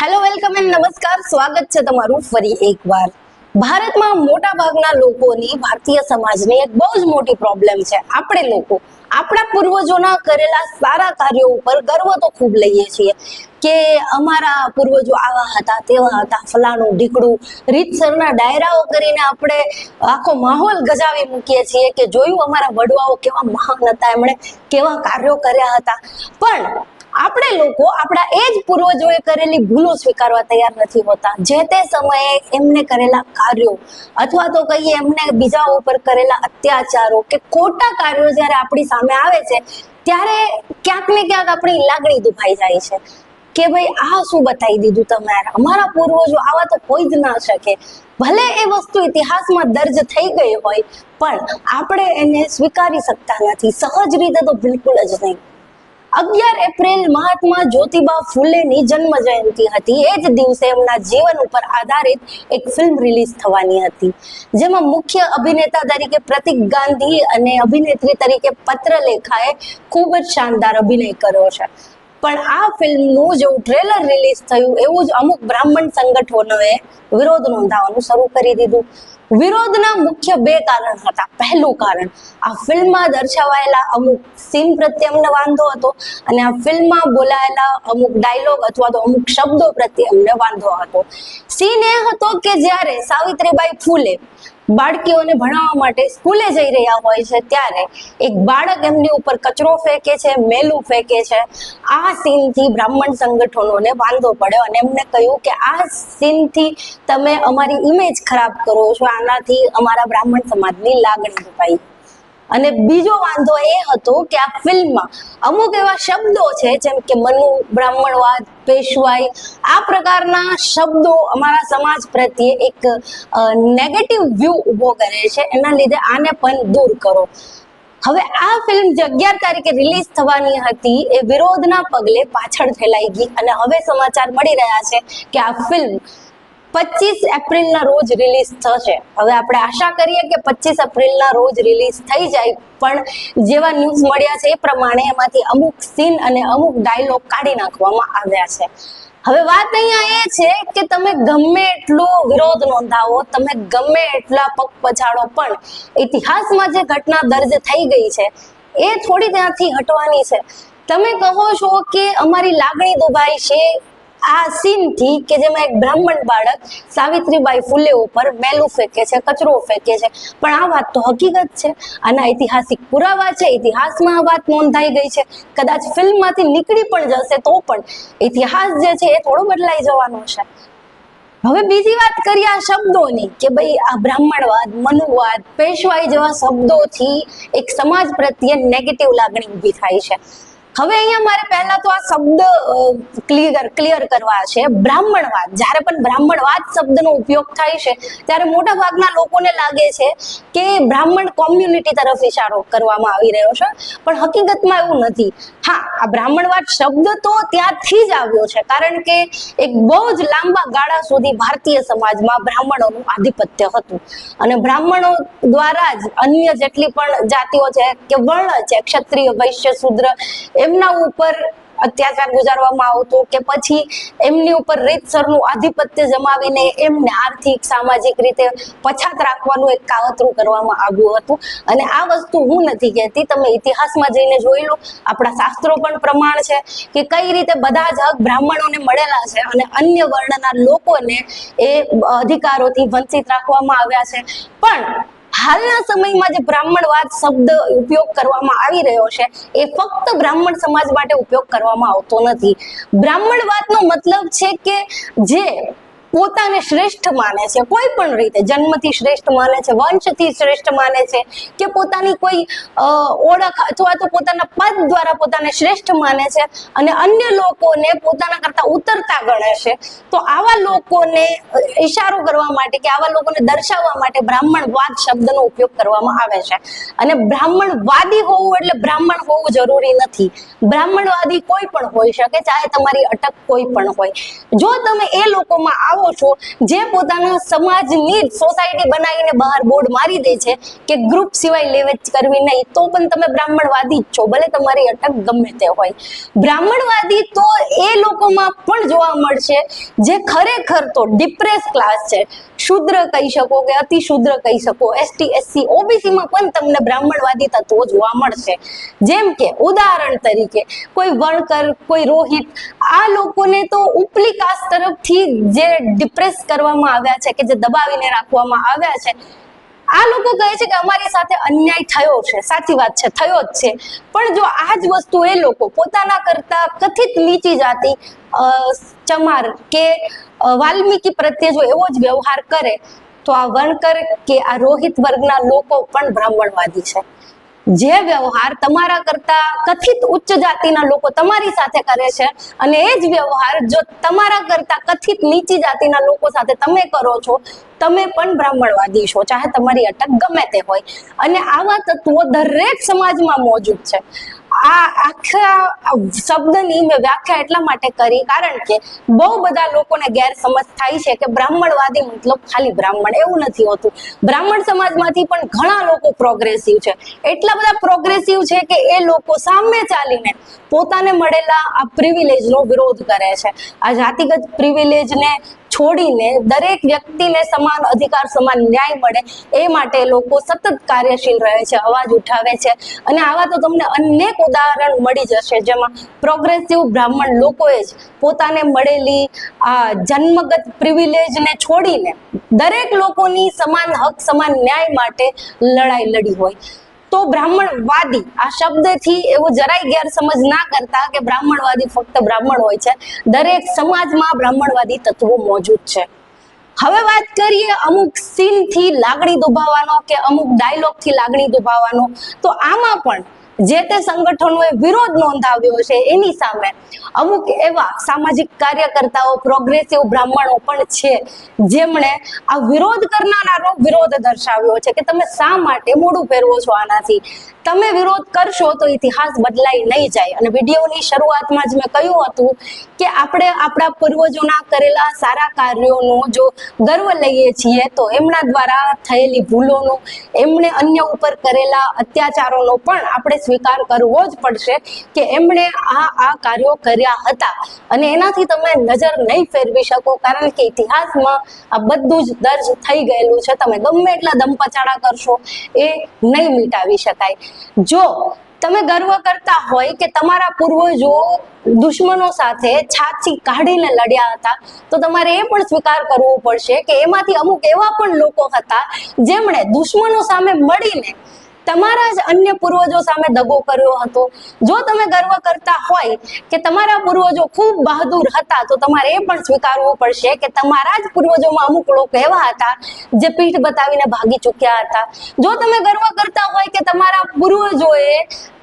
Hello welcome and નમસ્કાર સ્વાગત છે તમારું ફરી એકવાર ભારતમાં મોટા ભાગના લોકોની ભારતીય સમાજની એક બહુ જ મોટી પ્રોબ્લેમ છે આપણે લોકો આપણા પૂર્વજોના કરેલા સારા કાર્યો ઉપર ગર્વ તો ખૂબ લઈએ છીએ કે અમારા પૂર્વજો આવા હતા તેવા હતા ફલાણું ઢીકડું રીતસરના ડાયરાઓ કરીને આપણે આખો માહોલ ગજાવી મૂકીએ છીએ કે જોયું અમારા વડવાઓ કેવા મહાન હતા એમણે કેવા કાર્યો કર્યા હતા પણ આપણે લોકો આપણા એ જ પૂર્વજોએ કરેલી ભૂલો સ્વીકારવા તૈયાર નથી હોતા. જે તે સમયે એમને કરેલા કાર્યો અથવા તો કહીએ એમને બીજા ઉપર કરેલા અત્યાચારો કે ખોટા કાર્યો જ્યારે આપણી સામે આવે છે, ત્યારે ક્યાંક ને ક્યાંક આપણી લાગણી દુભાઈ જાય છે. કે ભાઈ આ શું બતાવી દીધું તમારે અમારા પૂર્વજો આવા તો કોઈ જ ના શકે. ભલે એ વસ્તુ ઇતિહાસમાં દર્જ થઈ ગઈ હોય, પણ આપણે એને સ્વીકારી શકતા નથી. સહજ રીતે તો બિલકુલ જ નહીં. અગિયાર એપ્રિલ મહાત્મા જ્યોતિબા ફૂલેની જન્મ જયંતિ હતી. એ જ દિવસે એમના જીવન ઉપર આધારિત એક ફિલ્મ રિલીઝ થવાની હતી. જેમાં મુખ્ય અભિનેતા તરીકે પ્રતિક ગાંધી અને અભિનેત્રી તરીકે પત્રલેખાએ ખૂબ જ શાનદાર અભિનય કર્યો છે. પણ આ ફિલ્મનું જેવું ટ્રેલર રિલીઝ થયું એવું જ અમુક બ્રાહ્મણ સંગઠનોએ વિરોધ નોંધાવવાનું શરૂ કરી દીધું. વિરોધના મુખ્ય બે કારણ હતા. પહેલું કારણ, આ ફિલ્મમાં દર્શાવાયેલા અમુક સીન પ્રત્યે અમને વાંધો હતો અને આ ફિલ્મમાં બોલાયેલા અમુક ડાયલોગ અથવા તો અમુક શબ્દો પ્રત્યે અમને વાંધો હતો. સીન એ હતો કે જ્યારે સાવિત્રીબાઈ ફૂલે બાળકીઓને ભણાવવા માટે સ્કૂલે જઈ રહ્યા હોય છે ત્યારે એક બાળક એમની ઉપર કચરો ફેંકે છે, મેલું ફેંકે છે. આ સીનથી બ્રાહ્મણ સંગઠનોને વાંધો પડ્યો અને એમને કહ્યું કે આ સીનથી તમે અમારી ઇમેજ ખરાબ કરો છો. આનાથી અમારા બ્રાહ્મણ સમાજની લાગણી દુભાઈ અને બીજો વાંધો એ હતો કે આ ફિલ્મમાં અમુક એવા શબ્દો છે, જેમ કે મનુ, બ્રાહ્મણવાદ, પેશવાઈ, આ પ્રકારના શબ્દો અમારા સમાજ પ્રત્યે એક નેગેટિવ વ્યૂ ઊભો કરે છે. એના લીધે આને પણ દૂર કરો. હવે આ ફિલ્મ જે અગિયાર તારીખે રિલીઝ થવાની હતી, એ વિરોધના પગલે પાછળ ફેલાઈ ગઈ. અને હવે સમાચાર મળી રહ્યા છે કે આ ફિલ્મ પચીસ એપ્રિલના રોજ રિલીઝ થશે. હવે આપણે આશા કરીએ કે પચીસ એપ્રિલના રોજ રિલીઝ થઈ જાય, પણ જેવા ન્યૂઝ મળ્યા છે એ પ્રમાણે એમાંથી અમુક સીન અને અમુક ડાયલોગ કાઢી નાખવામાં આવ્યા છે. હવે વાત અહીંયા એ છે કે તમે ગમે એટલો વિરોધ નોંધાવો, તમે ગમે એટલા પગ પછાડો, પણ ઇતિહાસમાં જે ઘટના દર્જ થઈ ગઈ છે, એ થોડી ત્યાંથી હટવાની છે. તમે કહો છો કે અમારી લાગણી દુભાઈ છે આ સીનથી કે જેમાં એક બ્રાહ્મણ બાળક સાવિત્રીબાઈ ફૂલે ઉપર મેલું ફેંકે છે, કચરો ફેંકે છે. પણ આ વાત તો હકીકત છે. આના ઐતિહાસિક પુરાવા છે. ઇતિહાસમાં આ વાત નોંધાઈ ગઈ છે. કદાચ ફિલ્મમાંથી નીકળી પણ જશે તો પણ ઇતિહાસ જે છે એ થોડો બદલાઈ જવાનો છે. હવે બીજી વાત કરીએ આ શબ્દોની કે ભાઈ આ બ્રાહ્મણવાદ, મનુવાદ, પેશવાઈ જેવા શબ્દોથી એક સમાજ પ્રત્યે નેગેટિવ લાગણી ઊભી થાય છે. હવે અહીંયા મારે પહેલા તો આ શબ્દ ક્લિયર ક્લિયર કરવા છે. બ્રાહ્મણવાદ. જ્યારે પણ બ્રાહ્મણવાદ શબ્દનો ઉપયોગ થાય છે, ત્યારે મોટા ભાગના લોકોને લાગે છે કે બ્રાહ્મણ કોમ્યુનિટી તરફ ઇશારો કરવામાં આવી રહ્યો છે. પણ હકીકતમાં એવું નથી. હા, આ બ્રાહ્મણવાદ શબ્દ તો ત્યાંથી જ આવ્યો છે. કારણ કે એક બહુ જ લાંબા ગાળા સુધી ભારતીય સમાજમાં બ્રાહ્મણોનું આધિપત્ય હતું. અને બ્રાહ્મણો દ્વારા જ અન્ય જેટલી પણ જાતિઓ છે, કે વર્ણ છે, ક્ષત્રિય, વૈશ્ય, શુદ્ર એમના ઉપર અત્યાચાર ગુજારવામાં આવતો કે પછી એમની ઉપર રીતસરનું આધિપત્ય જમાવીને એમને આર્થિક, સામાજિક રીતે પછાત રાખવાનું એક કાવતરું કરવામાં આવ્યું હતું. અને આ વસ્તુ હું નથી કહેતી, તમે ઇતિહાસમાં જઈને જોઈ લો. આપણા શાસ્ત્રો પણ પ્રમાણ છે કે કઈ રીતે બધા જ હક બ્રાહ્મણોને મળેલા છે અને અન્ય વર્ણના લોકોને એ અધિકારોથી વંચિત રાખવામાં આવ્યા છે. પણ હાલના સમયમાં જે બ્રાહ્મણવાદ શબ્દ ઉપયોગ કરવામાં આવી રહ્યો છે, એ ફક્ત બ્રાહ્મણ સમાજ માટે ઉપયોગ કરવામાં આવતો નથી. બ્રાહ્મણવાદનો મતલબ છે કે જે પોતાને શ્રેષ્ઠ માને છે. કોઈ પણ રીતે જન્મથી શ્રેષ્ઠ માને છે, વંશથી શ્રેષ્ઠ માને છે કે પોતાની કોઈ ઓળખ અથવા તો પોતાના પદ દ્વારા પોતાને શ્રેષ્ઠ માને છે અને અન્ય લોકોને પોતાના કરતા ઉતરતા ગણે છે. તો આવા લોકોને ઈશારો કરવા માટે કે આવા લોકોને દર્શાવવા માટે બ્રાહ્મણવાદ શબ્દનો ઉપયોગ કરવામાં આવે છે. અને બ્રાહ્મણવાદી હોવું એટલે બ્રાહ્મણ હોવું જરૂરી નથી. બ્રાહ્મણવાદી કોઈ પણ હોઈ શકે, ચાહે તમારી અટક કોઈ પણ હોય. જો તમે એ લોકોમાં આવો આવો છો, જે પોતાના સમાજની સોસાયટી બનાવીને બહાર બોર્ડ મારી દે છે કે ગ્રુપ સિવાય લેવેચ કરવી નહીં, તો પણ તમે બ્રાહ્મણવાદી જ છો, ભલે તમારી અટક ગમે તે હોય. બ્રાહ્મણવાદી તો એ લોકોમાં પણ જોવા મળશે જે ખરેખર તો ડિપ્રેસ ક્લાસ છે. શુદ્ર કહી શકો કે અતિ શુદ્ર કહી શકો. એસટી એસસી ઓબીસી માં પણ તમને બ્રાહ્મણવાદી તત્વો જોવા મળશે. જેમ કે ઉદાહરણ તરીકે કોઈ વણકર કોઈ રોહિત, આ લોકોને તો ઉપલી કાસ્ટ તરફથી જે ડિપ્રેસ કરવામાં આવ્યા છે કે જે દબાવીને રાખવામાં આવ્યા છે આ લોકો કહે છે કે અમારી સાથે અન્યાય થયો છે. સાચી વાત છે, થયો જ છે. પણ જો આ જ વસ્તુ એ લોકો પોતાના કરતા કથિત નીચી જાતિ ચમાર કે વાલ્મીકી પ્રત્યે જો એવો જ વ્યવહાર કરે, તો આ વણકર કે આ રોહિત વર્ગના લોકો પણ બ્રાહ્મણવાદી છે. જે વ્યવહાર તમારા કરતા કથિત ઉચ્ચ જાતિના લોકો તમારી સાથે કરે છે અને એ જ વ્યવહાર જો તમારા કરતા કથિત નીચી જાતિના લોકો સાથે તમે કરો છો, તમે પણ બ્રાહ્મણવાદી છો, ચાહે તમારી અટક ગમે તે હોય. અને આવા તત્વો દરેક સમાજમાં મોજૂદ છે. આ આખા શબ્દની મેં વ્યાખ્યા એટલા માટે કરી કારણ કે બહુ બધા લોકોને ગેરસમજ થાય છે કે બ્રાહ્મણવાદી મતલબ ખાલી બ્રાહ્મણ એવું નથી હોતું. બ્રાહ્મણ સમાજમાંથી પણ ઘણા લોકો પ્રોગ્રેસિવ છે. એટલા બધા પ્રોગ્રેસિવ છે કે એ લોકો સામે ચાલીને પોતાને મળેલા આ પ્રિવિલેજનો વિરોધ કરે છે. આ જાતિગત પ્રિવિલેજને છોડીને દરેક વ્યક્તિને સમાન અધિકાર, સમાન ન્યાય મળે એ માટે લોકો સતત કાર્યશીલ રહે છે, અવાજ ઉઠાવે છે અને આવા તો તમને અનેક ઉદાહરણ મળી જશે જેમાં પ્રોગ્રેસિવ બ્રાહ્મણ લોકોએ જ પોતાને મળેલી આ જન્મગત પ્રિવિલેજને છોડીને દરેક લોકોની સમાન હક, સમાન ન્યાય માટે લડાઈ લડી હોય. તો બ્રાહ્મણવાદી, આ શબ્દથી એવો જરાય ગેરસમજ ના કરતા કે બ્રાહ્મણવાદી ફક્ત બ્રાહ્મણ હોય છે. દરેક સમાજમાં બ્રાહ્મણવાદી તત્વો મોજૂદ છે. હવે વાત કરીએ અમુક સીનથી લાગણી દુભાવવાનો કે અમુક ડાયલોગથી લાગણી દુભાવવાનો. તો આમાં પણ જે તે સંગઠનોએ વિરોધ નોંધાવ્યો છે, એની સામે અમુક એવા સામાજિક કાર્યકર્તાઓ પ્રોગ્રેસિવ બ્રાહ્મણો પણ છે, જેમણે આ વિરોધ કરનારાનો વિરોધ દર્શાવ્યો છે કે તમે શા માટે મોડું પહેરવો છો આનાથી? તમે વિરોધ કરશો તો ઇતિહાસ બદલાઈ નહીં જાય. અને વિડીયોની શરૂઆતમાં જ મેં કહ્યું હતું કે આપણે આપણા પૂર્વજોના કરેલા સારા કાર્યોનો જો ગર્વ લઈએ છીએ, તો એમના દ્વારા થયેલી ભૂલોનો, એમણે અન્ય ઉપર કરેલા અત્યાચારોનો પણ આપણે સ્વીકાર કરવો જ પડશે કે એમણે આ આ કાર્યો કર્યા હતા. અને એનાથી તમે નજર નહીં ફેરવી શકો, કારણ કે ઇતિહાસમાં આ બધું જ દર્જ થઈ ગયેલું છે. તમે ગમે એટલા દમપચાડા કરશો, એ નહીં મિટાવી શકાય. જો તમે ગર્વ કરતા હોય કે તમારા પૂર્વજો દુશ્મનો સાથે છાતી કાઢીને લડ્યા હતા, તો તમારે એ પણ સ્વીકાર કરવો પડશે કે એમાંથી અમુક એવા પણ લોકો હતા, જેમણે દુશ્મનો સામે મળીને તમારા જ અન્ય પૂર્વજો સામે દગો કર્યો હતો. જો તમે ગર્વ કરતા હોય કે તમારા પૂર્વજો ખૂબ બહાદુર હતા, તો તમારે એ પણ સ્વીકારવું પડશે કે તમારા જ પૂર્વજોમાં અમુક લોકો એવા હતા, જે પીઠ બતાવીને ભાગી ચૂક્યા હતા. જો તમે ગર્વ કરતા હોય કે તમારા પૂર્વજોએ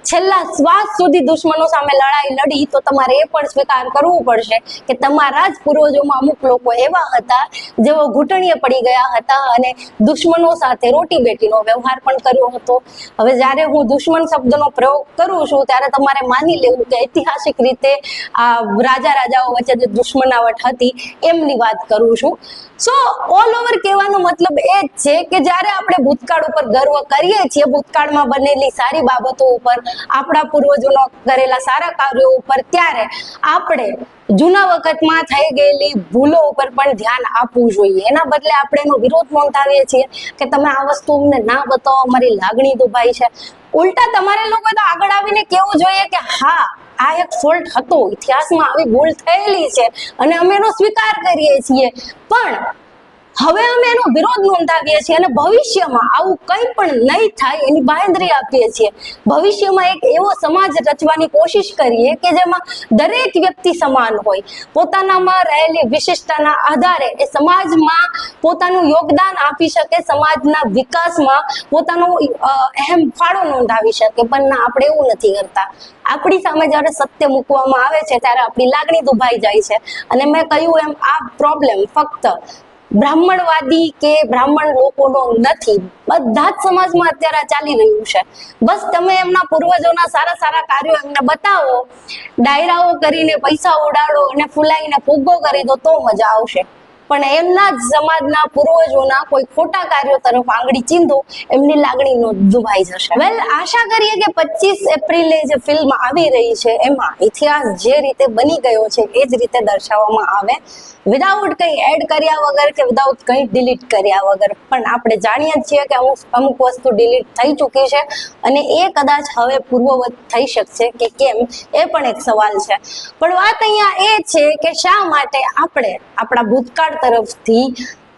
છેલ્લા શ્વાસ સુધી દુશ્મનો સામે લડાઈ લડી, તો તમારે એ પણ સ્વીકાર કરવું પડશે કે તમારા જ પૂર્વજોમાં અમુક લોકો એવા હતા, જેઓ ઘૂંટણીએ પડી ગયા હતા અને દુશ્મનો સાથે રોટી બેટીનો વ્યવહાર પણ કર્યો હતો. હવે જ્યારે હું દુશ્મન શબ્દનો પ્રયોગ કરું છું, ત્યારે તમારે માની લેવું કે ઐતિહાસિક રીતે આ રાજા રાજાઓ વચ્ચે જે દુશ્મનાવટ હતી, એમની વાત કરું છું. સો ઓલ ઓવર કહેવાનો મતલબ એ જ છે કે જ્યારે આપણે ભૂતકાળ ઉપર ગર્વ કરીએ છીએ, ભૂતકાળમાં બનેલી સારી બાબતો ઉપર આપણા પૂર્વજોનો કરેલા સારા કાર્યો ઉપર ત્યારે આપણે જૂના વખતમાં થઈ ગયેલી ભૂલો ઉપર પણ ધ્યાન આપવું જોઈએ. એના બદલે આપણે એનો વિરોધ નોંધાવીએ છીએ કે તમે આ વસ્તુ અમને ના બતાવો, અમારી લાગણી દુભાઈ છે. ઉલટા તમારે લોકો તો આગળ આવીને કેવું જોઈએ કે હા, આ એક ફોલ્ટ હતો. ઇતિહાસમાં આવી ભૂલ થયેલી છે અને અમે એનો સ્વીકાર કરીએ છીએ. પણ હવે અમે એનો વિરોધ નોંધાવીએ છીએ અને ભવિષ્યમાં આવું કંઈ પણ નહીં થાય એની બાંહેધરી આપીએ છીએ. ભવિષ્યમાં એક એવો સમાજ રચવાની કોશિશ કરીએ કે જેમાં દરેક વ્યક્તિ સમાન હોય. પોતાનામાં રહેલી વિશિષ્ટતાના આધારે એ સમાજમાં પોતાનું યોગદાન આપી શકે, સમાજના વિકાસમાં પોતાનો અહેમ ફાળો નોંધાવી શકે, પણ ના, આપણે એવું નથી કરતા. આપણી સામે જ્યારે સત્ય મૂકવામાં આવે છે, ત્યારે આપણી લાગણી દુભાઈ જાય છે. અને મેં કહ્યું એમ, આ પ્રોબ્લેમ ફક્ત બ્રાહ્મણવાદી કે બ્રાહ્મણ લોકોનો નથી. બધા જ સમાજમાં અત્યારે ચાલી રહ્યું છે. બસ તમે એમના પૂર્વજોના સારા સારા કાર્યો એમને બતાવો. ડાયરાઓ કરીને પૈસા ઉડાડો અને ફૂલાઈને ફુગ્ગો કરી દો તો મજા આવશે. પણ એમના જ સમાજના પૂર્વજોના કોઈ ખોટા કાર્યો તરફ આંગળી ચીંધો, એમની લાગણી નો દુભાઈ જશે. વેલ આશા કરીએ કે પચીસ એપ્રિલે જે ફિલ્મ આવી રહી છે, એમાં ઇતિહાસ જે રીતે બની ગયો છે, એ જ રીતે દર્શાવવામાં આવે. વિધાઉટ કંઈ એડ કર્યા વગર કે વિધાઉટ કંઈ ડિલીટ કર્યા વગર. પણ આપણે જાણીએ છીએ કે અમુક અમુક વસ્તુ ડિલીટ થઈ ચૂકી છે અને એ કદાચ હવે પૂર્વવત થઈ શકશે કે કેમ, એ પણ એક સવાલ છે. પણ વાત અહીંયા એ છે કે શા માટે આપણે આપણા ભૂતકાળ તરફથી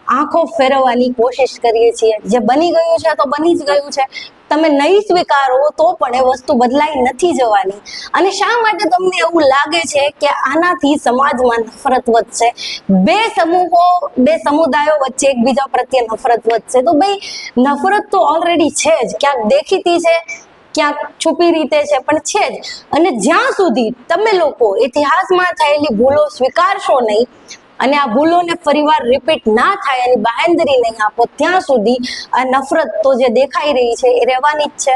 આંખો ફેરવવાની કોશિશ કરીએ છીએ. જે બની ગયું છે તો બની જ ગયું છે. તમે નહીં સ્વીકારો તો પણ એ વસ્તુ બદલાઈ નથી જવાની. અને શા માટે તમને એવું લાગે છે કે આનાથી સમાજમાં નફરત વધશે? બે સમૂહો, બે સમુદાયો વચ્ચે એકબીજા પ્રત્યે નફરત વધશે. તો ભાઈ, નફરત તો ઓલરેડી છે જ. ક્યાંક દેખીતી છે, ક્યાંક છુપી રીતે છે, પણ છે જ. અને જ્યાં સુધી તમે લોકો ઇતિહાસમાં થયેલી ભૂલો સ્વીકારશો નહીં અને આ ભૂલોને ફરીવાર રિપીટ ના થાય એની બાહેંધરી નહીં આપો. ત્યાં સુધી આ નફરત તો જે દેખાઈ રહી છે એ રહેવાની જ છે.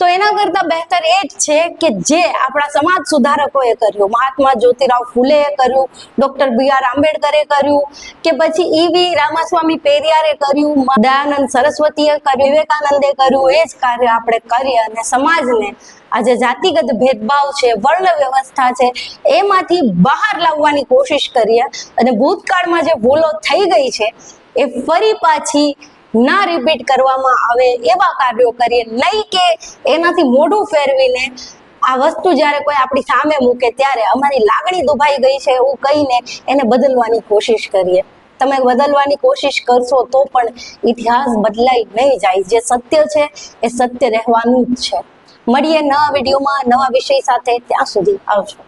તો એના કરતા બહેતર એ જ છે કે જે આપણા સમાજ સુધારકોએ કર્યું, મહાત્મા જ્યોતિરાવ ફૂલેએ કર્યું, ડોક્ટર બી આર આંબેડકરે કર્યું, કે પછી ઈવી રામાસ્વામી પેરિયારે કર્યું દયાનંદ સરસ્વતીએ કર્યું, વિવેકાનંદે કર્યું, એ જ કાર્ય આપણે કરીએ અને સમાજને આજે જાતિગત ભેદભાવ છે, વર્ણ વ્યવસ્થા છે, એમાંથી બહાર લાવવાની કોશિશ કરીએ અને ભૂતકાળમાં જે ભૂલો થઈ ગઈ છે, એ ફરી પાછી ના રિપીટ કરવામાં આવે એવા કાર્યો કરીએ નહીં કે એનાથી મોઢું ફેરવીને આ વસ્તુ જ્યારે કોઈ આપણી સામે મૂકે ત્યારે અમારી લાગણી દુભાઈ ગઈ છે એવું કહીને એને બદલવાની કોશિશ કરીએ. તમે બદલવાની કોશિશ કરશો તો પણ ઇતિહાસ બદલાઈ નહીં જાય. જે સત્ય છે એ સત્ય રહેવાનું જ છે. મળીએ નવા વિડીયોમાં નવા વિષય સાથે. ત્યાં સુધી આવજો.